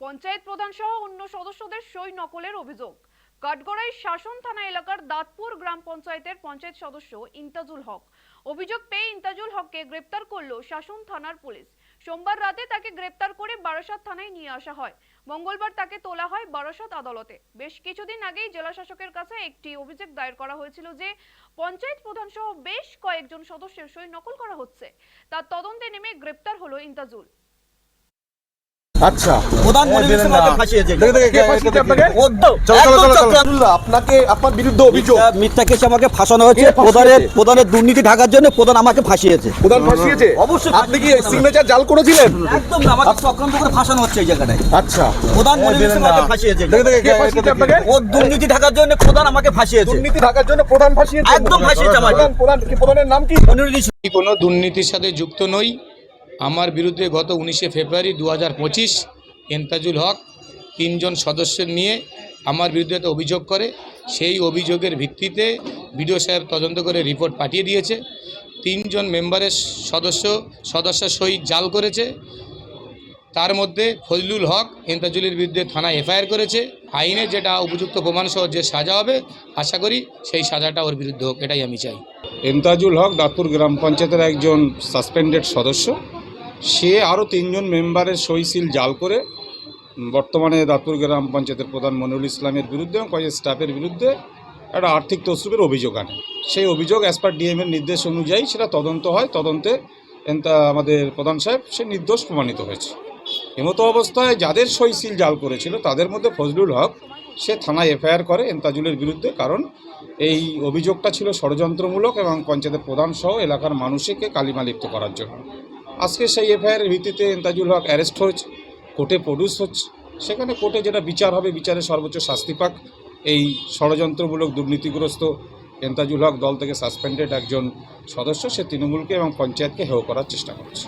পঞ্চায়েত প্রধান সহ অন্য সদস্যদের সই নকলের অভিযোগ। কাঠগড়াই শাসন থানা এলাকার দাঁতপুর গ্রাম পঞ্চায়েতের পঞ্চায়েত সদস্য ইন্তাজুল হক। অভিযোগ পেয়ে ইন্তাজুল হককে গ্রেপ্তার করল শাসন থানার পুলিশ। সোমবার রাতে তাকে গ্রেপ্তার করে বারাসাত থানায় নিয়ে আসা হয়। মঙ্গলবার তাকে তোলা হয় বারাসাত আদালতে। বেশ কিছুদিন আগেই জেলা শাসকের কাছে একটি অভিযোগ দায়ের করা হয়েছিল যে, পঞ্চায়েত প্রধান সহ বেশ কয়েকজন সদস্যের সই নকল করা হচ্ছে। তার তদন্তে নেমে গ্রেপ্তার হলো ইন্তাজুল। আচ্ছা। প্রধান আপনাকে? আপনার বিরুদ্ধে অভিযোগ। মিথ্যা- কেসে আমাকে ফাঁসানো হয়েছে। কে প্রধানের প্রধানের দুর্নীতি ঢাকার জন্য প্রধান আমাকে ফাঁসিয়েছে প্রধান ফাঁসিয়েছে অবশ্যই আপনি কি সিগনেচার জাল করেছিলেন? একদম না, আমাকে চক্রান্ত করে ফাঁসানো হচ্ছে এই জায়গাটায়। আচ্ছা। প্রধান আমাকে ফাঁসিয়েছে ও দুর্নীতি ঢাকার জন্য প্রধান আমাকে ফাঁসিয়েছে দুর্নীতি ঢাকার জন্য প্রধান ফাঁসিয়েছে একদম ফাঁসিয়েছে আমাকে। প্রধানের নাম কি? কোনো দুর্নীতির সাথে যুক্ত নই। আমার বিরুদ্ধে গত উনিশে ফেব্রুয়ারি দু হাজার পঁচিশ এন্তাজুল হক তিনজন সদস্য নিয়ে আমার বিরুদ্ধে একটা অভিযোগ করে। সেই অভিযোগের ভিত্তিতে বিডিও সাহেব তদন্ত করে রিপোর্ট পাঠিয়ে দিয়েছে। তিনজন মেম্বারের সদস্য সদস্য সহিত জাল করেছে। তার মধ্যে ফজলুল হক এন্তাজুলের বিরুদ্ধে থানায় এফআইআর করেছে। আইনে যেটা উপযুক্ত প্রমাণসহ যে সাজা হবে, আশা করি সেই সাজাটা ওর বিরুদ্ধে হোক, এটাই আমি চাই। এন্তাজুল হক দাঁতপুর গ্রাম পঞ্চায়েতের একজন সাসপেন্ডেড সদস্য। সে আরও তিনজন মেম্বারের সইসিল জাল করে বর্তমানে দাঁতপুর গ্রাম পঞ্চায়েতের প্রধান মনিরুল ইসলামের বিরুদ্ধে এবং কয়েক স্টাফের বিরুদ্ধে একটা আর্থিক তসরুপের অভিযোগ আনে। সেই অভিযোগ অ্যাজ পার ডিএমের নির্দেশ অনুযায়ী সেটা তদন্ত হয়। তদন্তে আমাদের প্রধান সাহেব সে নির্দোষ প্রমাণিত হয়েছে। এমতো অবস্থায় যাদের সইসিল জাল করেছিল তাদের মধ্যে ফজলুল হক সে থানায় এফআইআর করে এন্তাজুলের বিরুদ্ধে কারণ এই অভিযোগটা ছিল ষড়যন্ত্রমূলক এবং পঞ্চায়েতের প্রধান সহ এলাকার মানুষকে কালিমা লিপ্ত করার জন্য। আজকে সেই এফআইআর ভিত্তিতে এন্তাজুল হক অ্যারেস্ট হয়েছে, কোর্টে প্রডিউস হচ্ছে। সেখানে কোর্টে যেটা বিচার হবে বিচারে সর্বোচ্চ শাস্তি পাক। এই ষড়যন্ত্রমূলক দুর্নীতিগ্রস্ত এন্তাজুল হক দল থেকে সাসপেন্ডেড একজন সদস্য, সে তৃণমূলকে এবং পঞ্চায়েতকে হেয় করার চেষ্টা করছে।